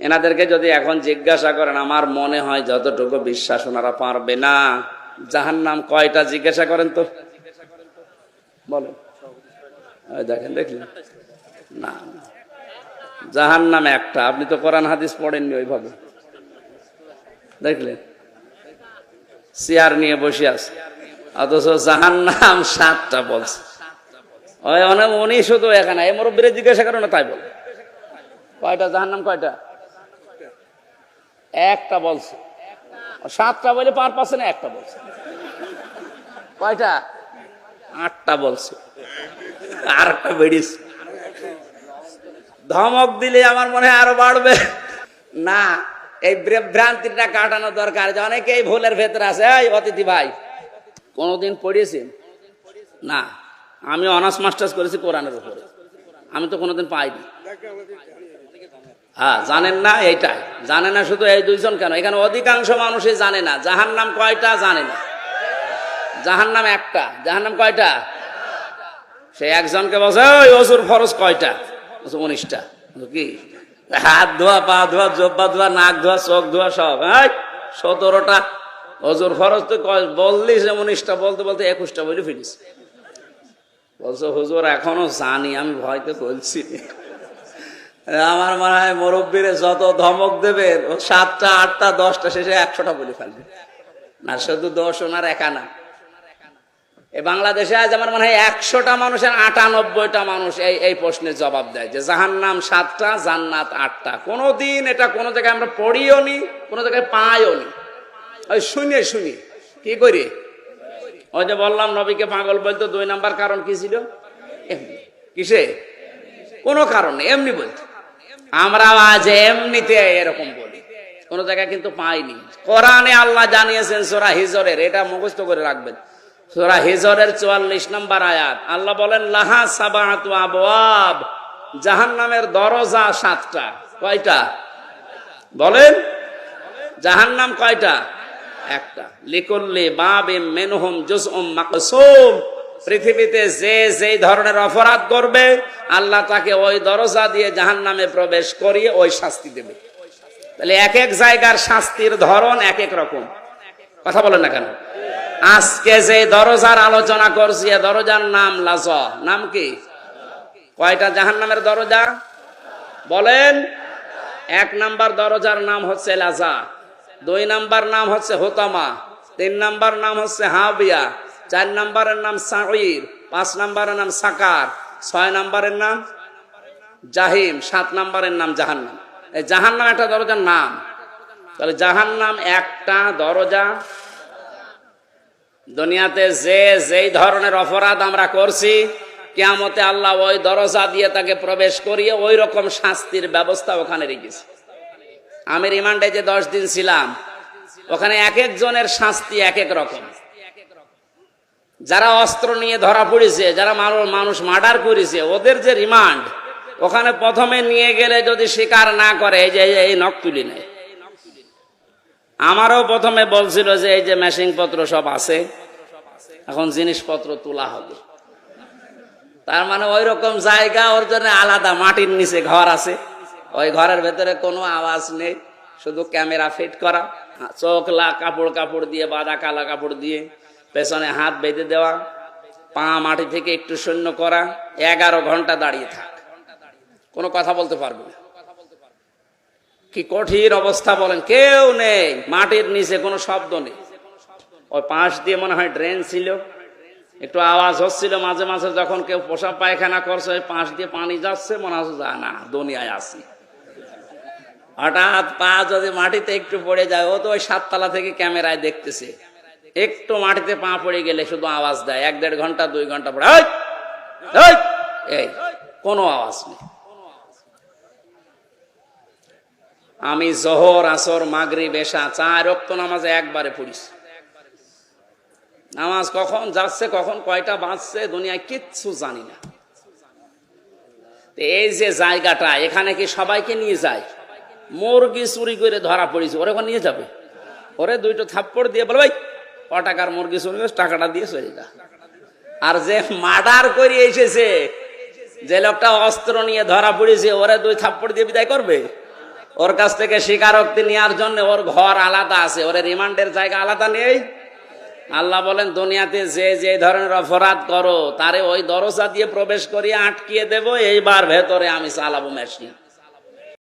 এনাদেরকে যদি এখন জিজ্ঞাসা করেন, আমার মনে হয় যতটুকু বিশ্বাস ওনারা পারবে না? জাহান নাম কয়টা জিজ্ঞাসা করেন তো? বলেন। দেখেন, দেখলেন? না জাহান নাম একটা, আপনি তো কোরআন হাদিস পড়েননি ওইভাবে। দেখলেন? চেয়ার নিয়ে বসে আছে। অথচ জাহান নাম সাতটা বলছে। ওই উনি শুধু এখানে, এই মুরব্বীরে জিজ্ঞাসা করেন তাই বল। কয়টা? জাহান নাম কয়টা? একটা বলছে। সাতটা বলে পার পাচ্ছে না একটা বলছে। কয়টা? আটটা বলছে। আর একটা বেড়িস ধমক দিলে আমার মনে হয় আরও বাড়বে। না, এই ভ্রা- ভ্রান্তিটা কাটানো দরকার যে অনেকেই ভুলের ভেতরে আছে। এই অতিথি ভাই, কোনোদিন পড়িয়েছেন? না, আমি অনার্স মাস্টার্স করেছি কোরআনের উপরে। আমি তো কোনোদিন পাইনি। হ্যাঁ জানেন না, এইটাই। জানে না শুধু এই দুইজন কেন? এখানে অধিকাংশ মানুষই জানে না। জাহান নাম কয়টা জানে না। জাহান নাম একটা। জাহান নাম কয়টা? সে একজনকে বলছে, ওই অজুর ফরজ কয়টা? উনিশটা। কি? হাত ধোয়া, পা ধোয়া, জব্বা ধোয়া, নাক ধোয়া, চোখ ধোয়া সব। হ্যাঁ সতেরোটা। অজুর ফরজ তো বললি যে উনিশটা, বলতে বলতে একুশটা বলে ফিরিস বলছো, হুজুর, এখনও জানি, আমি ভয়তে বলছি। আমার মনে হয় মুরব্বীরে যত ধমক দেবে সাতটা, আটটা, দশটা, শেষে একশোটা বলে ফেলবে। না, শুধু দশ ওনার একা না। এই বাংলাদেশে আজ আমার মনে হয় একশোটা মানুষের আটানব্বইটা মানুষ এই এই প্রশ্নের জবাব দেয় যে জাহান নাম সাতটা, জান্নাত আটটা। কোনো দিন এটা কোনো জায়গায় আমরা পড়িও নি, কোনো জায়গায় পাইও নি। ওই শুনে, শুনি। কি করি? ওই যে বললাম, নবীকে পাগল বলতো দুই নাম্বার কারণ কি ছিল। কিসে? কোনো কারণ এমনি বলতো আমরা আজ এমনিতে এরকম বলি। কোন জায়গায় কিন্তু পাইনি। কোরআনে আল্লাহ জানিয়েছেন সোরা হিজরের, এটা মুখস্থ করে রাখবেন। সোরা হিজরের চুয়াল্লিশ নম্বর আয়াত। আল্লাহ বলেন, লাহা সাবাত আবওয়াব। জাহান্নামের দরজা সাতটা। কয়টা? বলেন। জাহান্নাম কয়টা? একটা। লিকুল্লি বাবে মেনহুম জুসউম মাকসুম। পৃথিবীতে যে, যেই ধরনের অপরাধ করবে, আল্লাহ তাকে ওই দরজা দিয়ে জাহান্নামে প্রবেশ করিয়ে ওই শাস্তি দেবে। তাহলে এক এক জায়গার শাস্তির ধরন এক এক রকম। কথা বলেন না কেন? আজকে যে দরজার আলোচনা করছি দরজার নাম লাজ। নাম কি? কয়টা জাহান্নামের দরজা? বলেন। এক নাম্বার দরজার নাম হচ্ছে লাজা। দুই নাম্বার নাম হচ্ছে হোতামা। তিন নাম্বার নাম হচ্ছে হাবিয়া। চার নাম্বারের নাম সাঈর পাঁচ নাম্বারের নাম সাকার, ছয় নাম্বারের নাম জাহিম, সাত নাম্বারের নাম জাহান্নাম। এই জাহান্নাম একটা দরজার নাম। তাহলে জাহান্নাম একটা দরজা। দুনিয়াতে যে যেই ধরনের অপরাধ আমরা করছি, কেয়ামতে আল্লাহ ওই দরজা দিয়ে তাকে প্রবেশ করিয়ে ওই রকম শাস্তির ব্যবস্থা ওখানে রেখেছে। আমি রিমান্ডে যে দশ দিন ছিলাম, ওখানে এক একজনের শাস্তি এক এক রকম। যারা অস্ত্র নিয়ে ধরা পড়েছে, যারা মানুষ মার্ডার করেছে, ওদের যে রিমান্ড, ওখানে প্রথমে নিয়ে গেলে যদি স্বীকার না করে, এই যে, এই নখ তুলি নেয়। আমারও প্রথমে বলছিল যে, এই যে মেশিং পত্র সব আছে, এখন জিনিসপত্র তোলা হবে। তার মানে ওই রকম জায়গা, ওর জন্য আলাদা মাটির নিচে ঘর আছে। ওই ঘরের ভেতরে কোনো আওয়াজ নেই, শুধু ক্যামেরা ফিট করা চোখলা কাপড় কাপড় দিয়ে বাদা কালা কাপড় দিয়ে। পেছনে হাত বেঁধে দেওয়া, পা মাটি থেকে একটু শূন্য করা, এগারো ঘণ্টা দাঁড়িয়ে থাক। কোনো কথা বলতে পারবে না। কি কঠিন অবস্থা বলেন, কেউ নেই, মাটির নিচে কোনো শব্দ নেই। ওই পাশ দিয়ে মনে হয় ড্রেন ছিল। একটু আওয়াজ হচ্ছিল মাঝে মাঝে, যখন কেউ পোশাক পায়খানা করছে, ওই পাশ দিয়ে পানি যাচ্ছে, মনে হচ্ছে যা, না, দুনিয়ায় আসি হঠাৎ পা যদি মাটিতে একটু পড়ে যায়, ও তো ওই সাততলা থেকে ক্যামেরায় দেখতেছে। একটু মাটিতে পা পড়ে গেলে শুধু আওয়াজ দেয় এক দেড় ঘণ্টা, দুই ঘণ্টা পরে "এই! এই!" এই, কোনো আওয়াজ নেই আমি জহর, আসর মাগরি বেশা চার রক্ত নামাজে একবারে পড়িস নামাজ কখন যাচ্ছে, কখন কয়টা বাঁচছে দুনিয়ায় কিচ্ছু জানি না এই যে জায়গাটা, এখানে কি সবাইকে নিয়ে যায় মুরগি চুরি করে ধরা পড়েছে, ওরে নিয়ে যাবে ওরে দুইটা থাপ্পড় দিয়ে বলে, ভাই ক টাকার মুরগি করেছে, টাকাটা দিয়ে চলে যা। আর যে মার্ডার করে এসেছে যে লোকটা অস্ত্র নিয়ে ধরা পড়েছে ওরে দুই থাপ্পড় দিয়ে বিদায় করবে? ওর কাছ থেকে স্বীকারোক্তি নেওয়ার জন্য ওর ঘর আলাদা আছে। ওর রিমান্ডের জায়গা আলাদা নেই। আল্লাহ বলেন দুনিয়াতে যে যে ধরনের অপরাধ করো তারে ওই দরজা দিয়ে প্রবেশ করিয়ে আটকিয়ে দেব। এইবার ভেতরে আমি চালাবো মেশিন